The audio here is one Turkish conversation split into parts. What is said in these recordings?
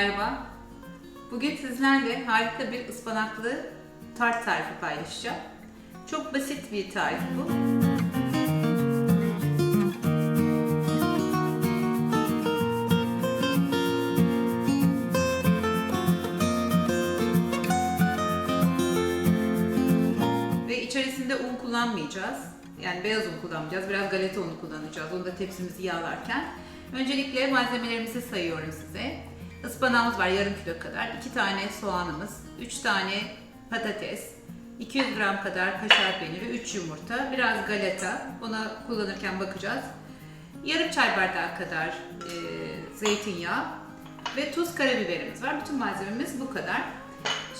Merhaba. Bugün sizlerle harika bir ıspanaklı tart tarifi paylaşacağım. Çok basit bir tarif bu. Ve içerisinde un kullanmayacağız. Yani beyaz un kullanmayacağız. Biraz galeta unu kullanacağız. Onu da tepsimizi yağlarken. Öncelikle malzemelerimizi sayıyorum size. Ispanağımız var yarım kilo kadar. 2 tane soğanımız, 3 tane patates, 200 gram kadar kaşar peyniri, 3 yumurta, biraz galeta. Ona kullanırken bakacağız. Yarım çay bardağı kadar e, zeytinyağı ve tuz karabiberimiz var. Bütün malzememiz bu kadar.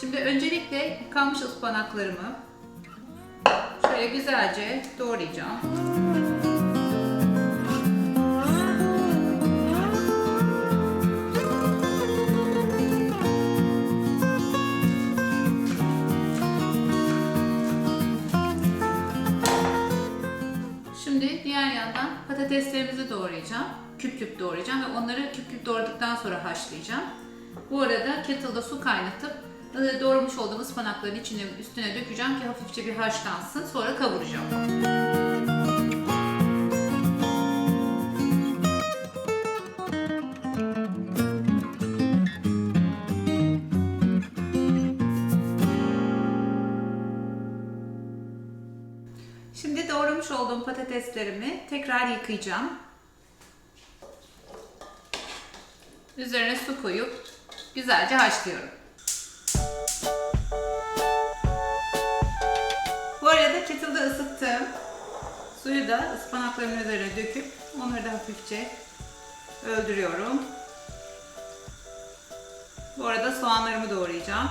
Şimdi öncelikle yıkanmış ıspanaklarımı şöyle güzelce doğrayacağım. Diğer yandan patateslerimizi doğrayacağım. Küp küp doğrayacağım ve onları küp küp doğradıktan sonra haşlayacağım. Bu arada kettle'da su kaynatıp e, doğramış olduğum ıspanakların içine üstüne dökeceğim ki hafifçe bir haşlansın. Sonra kavuracağım. Patateslerimi tekrar yıkayacağım. Üzerine su koyup güzelce haşlıyorum. Bu arada kettle'da ısıttığım suyu da ıspanakların üzerine döküp onları da hafifçe öldürüyorum. Bu arada soğanlarımı doğrayacağım.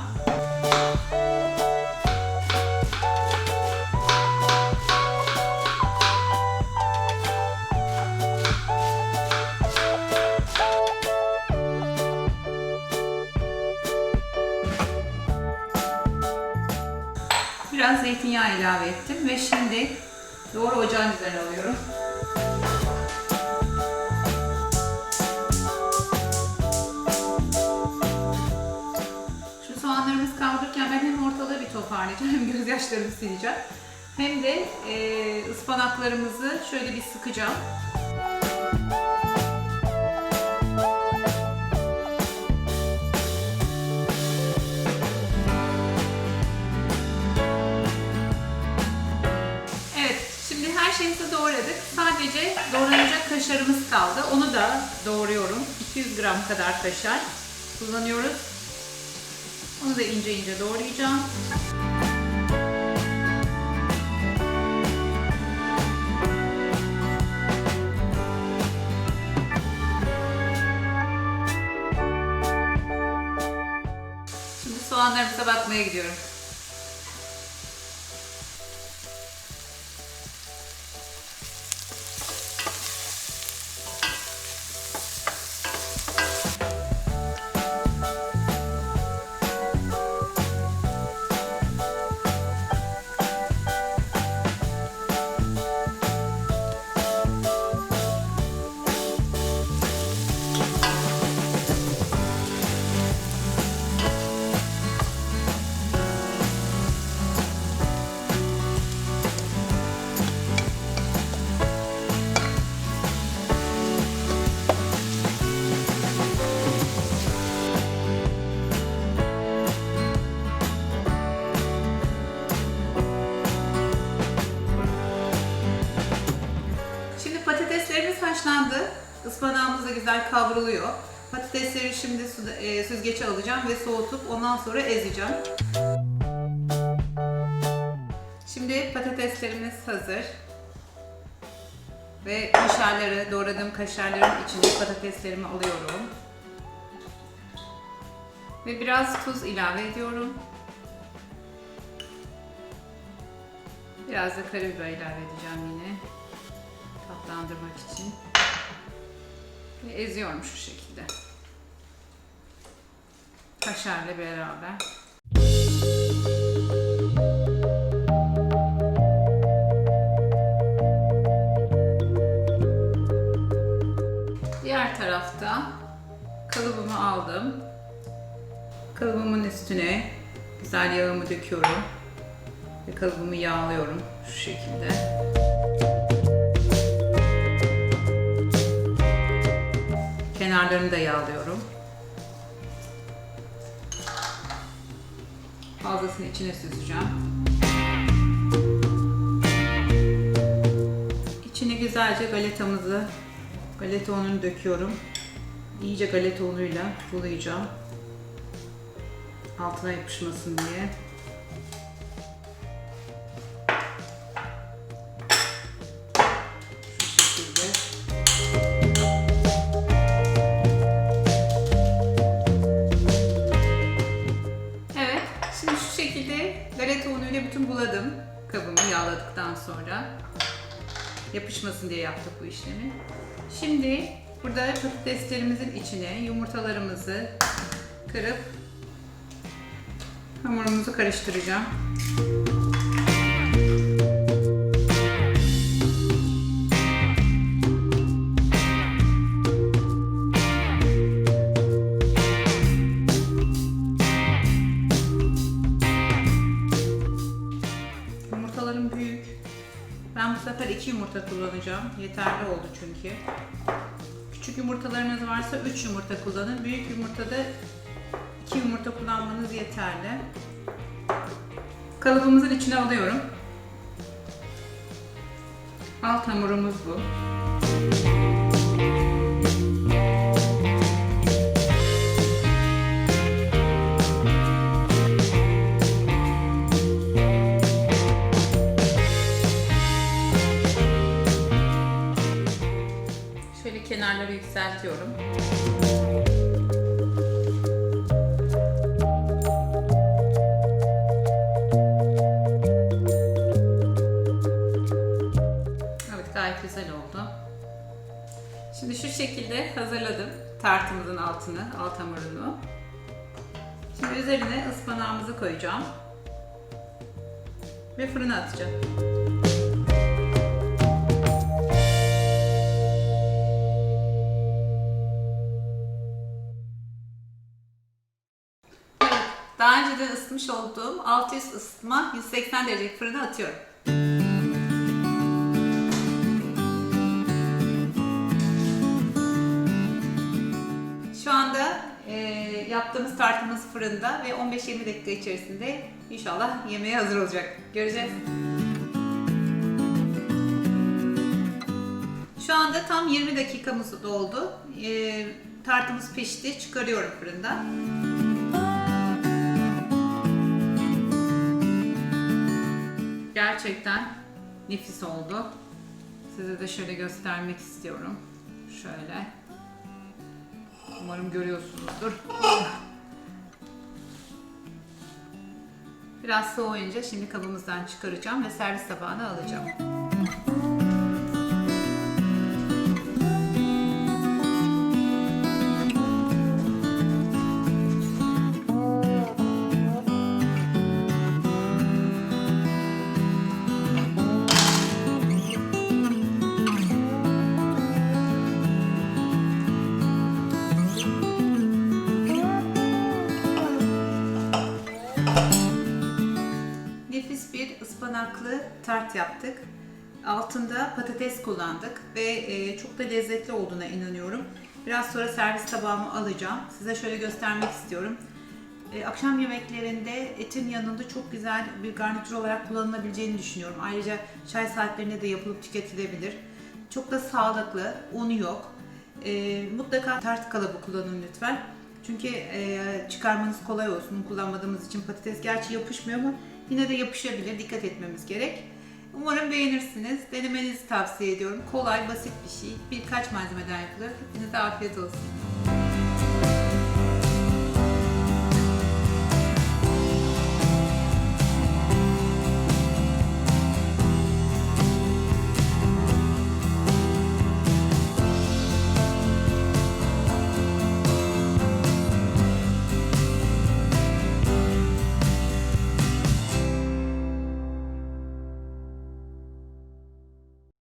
Zeytinyağı ilave ettim ve şimdi doğru ocağın üzerine alıyorum. Şu soğanlarımız kavrulurken ben hem ortalığı bir toparlayacağım hem gözyaşlarımı sileceğim. Hem de e, ıspanaklarımızı şöyle bir sıkacağım. Sadece doğranacak kaşarımız kaldı. Onu da doğruyorum. 200 gram kadar kaşar kullanıyoruz. Onu da ince ince doğrayacağım. Şimdi soğanlarımıza bakmaya gidiyorum. Da güzel kavruluyor. Patatesleri şimdi e, süzgece alacağım ve soğutup ondan sonra ezeceğim. Şimdi patateslerimiz hazır. Ve kaşarları, doğradığım kaşarların içine patateslerimi alıyorum. Ve biraz tuz ilave ediyorum. Biraz da karabiber ilave edeceğim yine tatlandırmak için. Ve eziyorum şu şekilde. Kaşarla beraber. Diğer tarafta kalıbımı aldım. Kalıbımın üstüne güzel yağımı döküyorum. Ve kalıbımı yağlıyorum şu şekilde. Kenarlarını da yağlıyorum. Fazlasını içine süzeceğim. İçine güzelce galetamızı, galeta ununu döküyorum. İyice galeta unuyla bulayacağım. Altına yapışmasın diye. Kabımı yağladıktan sonra. Yapışmasın diye yaptık bu işlemi. Şimdi burada patateslerimizin içine yumurtalarımızı kırıp hamurumuzu karıştıracağım. İki yumurta kullanacağım. Yeterli oldu çünkü. Küçük yumurtalarınız varsa 3 yumurta kullanın. Büyük yumurtada 2 yumurta kullanmanız yeterli. Kalıbımızın içine alıyorum. Alt hamurumuz bu. Yükseltiyorum. Evet gayet güzel oldu. Şimdi şu şekilde hazırladım tartımızın altını, alt hamurunu. Şimdi üzerine ıspanağımızı koyacağım. Ve fırına atacağım. Önceden ısıtmış olduğum 600 ısıtma 180 derecelik fırına atıyorum. Şu anda e, yaptığımız tartımız fırında ve 15-20 dakika içerisinde inşallah yemeğe hazır olacak. Göreceğiz. Şu anda tam 20 dakikamız doldu. E, tartımız pişti. Çıkarıyorum fırından. Gerçekten nefis oldu. Size de şöyle göstermek istiyorum. Şöyle. Umarım görüyorsunuzdur. Biraz soğuyunca şimdi kabımızdan çıkaracağım ve servis tabağına alacağım. Tart yaptık. Altında patates kullandık ve e, çok da lezzetli olduğuna inanıyorum. Biraz sonra servis tabağımı alacağım. Size şöyle göstermek istiyorum. E, akşam yemeklerinde etin yanında çok güzel bir garnitür olarak kullanılabileceğini düşünüyorum. Ayrıca çay saatlerinde de yapılıp tüketilebilir. Çok da sağlıklı, unu yok. E, mutlaka tart kalıbı kullanın lütfen. Çünkü çıkarmanız kolay olsun. Un kullanmadığımız için patates gerçi yapışmıyor ama yine de yapışabilir. Dikkat etmemiz gerek. Umarım beğenirsiniz. Denemenizi tavsiye ediyorum. Kolay, basit bir şey. Birkaç malzemeden yapılır. Hepinize afiyet olsun.